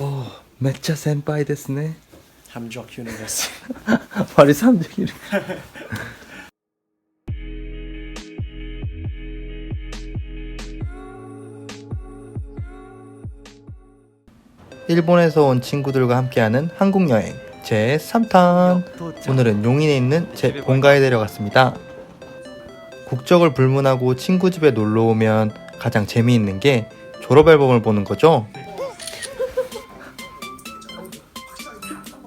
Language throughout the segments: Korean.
오, めっちゃ先輩ですね。 함적 유니버스. 말이 삼적이 일본에서 온 친구들과 함께하는 한국 여행 제 3탄 오늘은 용인에 있는 제 본가에 내려갔습니다. 국적을 불문하고 친구 집에 놀러 오면 가장 재미있는 게 졸업 앨범을 보는 거죠.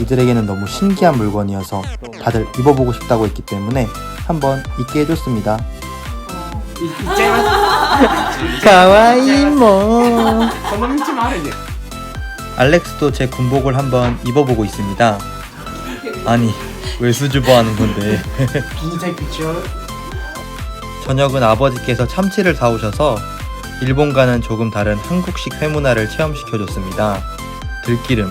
이들에게는 너무 신기한 물건이어서 다들 입어보고 싶다고 했기 때문에 한번 입게 해줬습니다. 가와이모. 알렉스도 제 군복을 한번 입어보고 있습니다. 아니 왜 수줍어 하는 건데? 저녁은 아버지께서 참치를 사오셔서 일본과는 조금 다른 한국식 회문화를 체험시켜줬습니다. 들기름,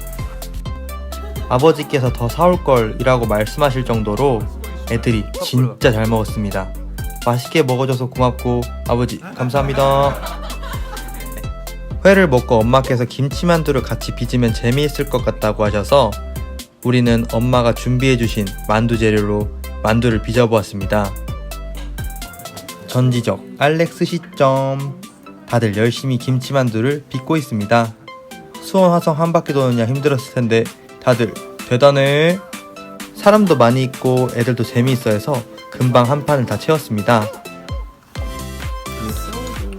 아버지께서 더 사올 걸이라고 말씀하실 정도로 애들이 진짜 잘 먹었습니다. 맛있게 먹어줘서 고맙고 아버지 감사합니다. 회를 먹고 엄마께서 김치만두를 같이 빚으면 재미있을 것 같다고 하셔서 우리는 엄마가 준비해주신 만두 재료로 만두를 빚어보았습니다. 전지적 알렉스 시점 다들 열심히 김치만두를 빚고 있습니다. 수원 화성 한 바퀴 도느냐 힘들었을 텐데 다들 대단해. 사람도 많이 있고 애들도 재미있어 해서 금방 한 판을 다 채웠습니다.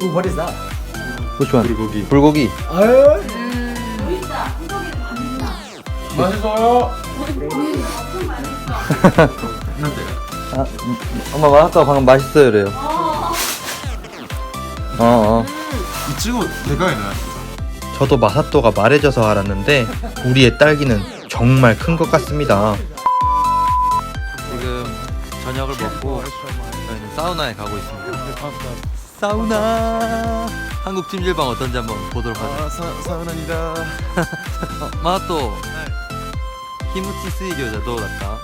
Ooh, what is that? Which one? 불고기. 불고기. 아유, 맛있어요. 아, 엄마가 아까 방금 맛있어요 그래요. 어, 어. 이 친구 대가이네. 저도 마사토가 말해줘서 알았는데 우리의 딸기는 정말 큰 것 같습니다. 지금 저녁을 먹고 저희는 사우나에 가고 있습니다. 사우나. 한국 찜질방 어떤지 한번 보도록 하죠. あさサウナにだ 어, 마사토. 키무치 스이교じゃどうだった?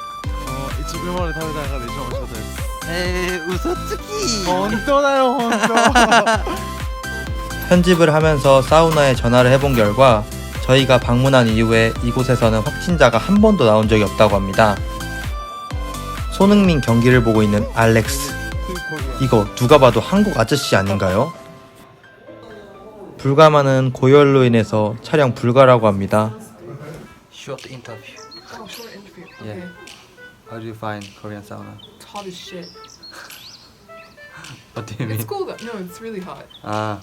一分まで食べた中で一番美味しかったです 에이,嘘つき. 本当だよ本当 편집을 하면서 사우나에 전화를 해본 결과 저희가 방문한 이후에 이곳에서는 확진자가 한 번도 나온 적이 없다고 합니다. 손흥민 경기를 보고 있는 알렉스. 이거 누가 봐도 한국 아저씨 아닌가요? 불가마는 고열로 인해서 촬영 불가라고 합니다. Short interview. Oh, short interview. Yeah. Okay. How do you find Korean sauna? It's hot as shit. What do you mean? It's cool though. No, it's really hot. 아,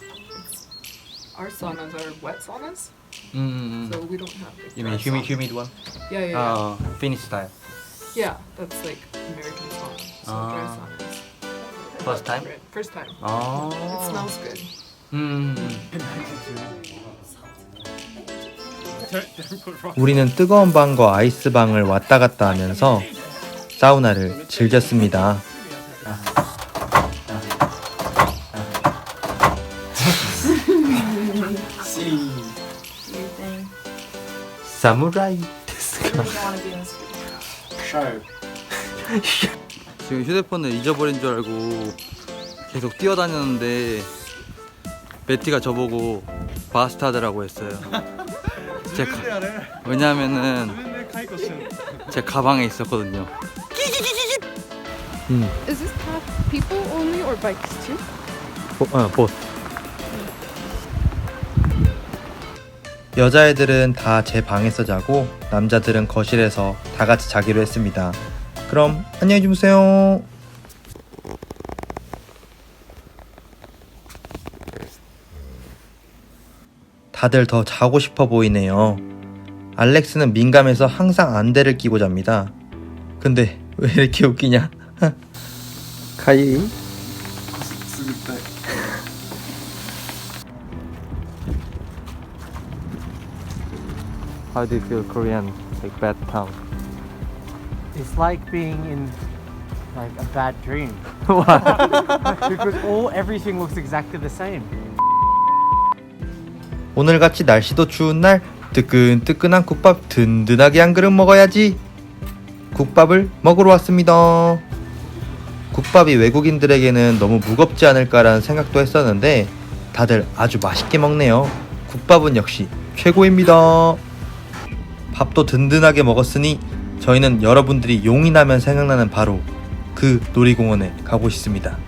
Our saunas are wet saunas, 음, so we don't have. Like, you mean humid, saunas. humid one? Yeah, yeah, yeah. 아, Finnish style. yeah, that's like American sauna. So dry Ah. saunas. First time? Right, First time. 아. It smells good. 음. 우리는 뜨거운 방과 아이스 방을 왔다 갔다 하면서 사우나를 즐겼습니다. 사무라이 데스가 지금 휴대폰을 잊어버린 줄 알고 계속 뛰어다녔는데 베티가 저보고 바스타드라고 했어요. 제 가, 왜냐면은 제 가방에 있었거든요. 음, Is this path people only or bikes too? 보, 어, 아, 보스. 여자애들은 다 제 방에서 자고 남자들은 거실에서 다 같이 자기로 했습니다. 그럼 안녕히 주무세요. 다들 더 자고 싶어 보이네요. 알렉스는 민감해서 항상 안대를 끼고 잡니다. 근데 왜 이렇게 웃기냐? 가이. How do you feel Korean like bad town? It's like being in like a bad dream. because all everything looks exactly the same. 오늘같이 날씨도 추운 날 뜨끈뜨끈한 국밥 든든하게 한 그릇 먹어야지. 국밥을 먹으러 왔습니다. 국밥이 외국인들에게는 너무 무겁지 않을까라는 생각도 했었는데 다들 아주 맛있게 먹네요. 국밥은 역시 최고입니다. 밥도 든든하게 먹었으니 저희는 여러분들이 용이 나면 생각나는 바로 그 놀이공원에 가고 싶습니다.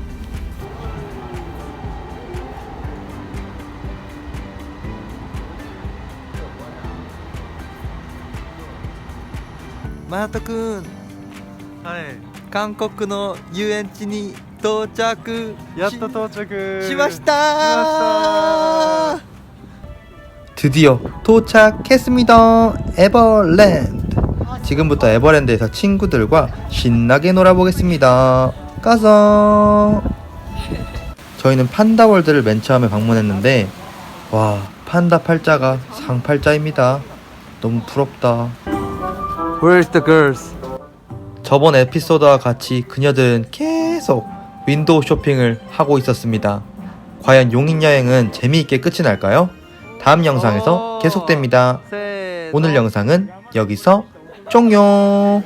마토君はい韓国の遊園地に到着やっと到着しました 드디어 도착했습니다 에버랜드 지금부터 에버랜드에서 친구들과 신나게 놀아보겠습니다 가서 저희는 판다월드를 맨 처음에 방문했는데 와 판다 팔자가 상 팔자입니다 너무 부럽다 Where's the girls? 저번 에피소드와 같이 그녀들은 계속 윈도우 쇼핑을 하고 있었습니다. 과연 용인 여행은 재미있게 끝이 날까요? 다음 영상에서 계속됩니다. 오늘 영상은 여기서 종료!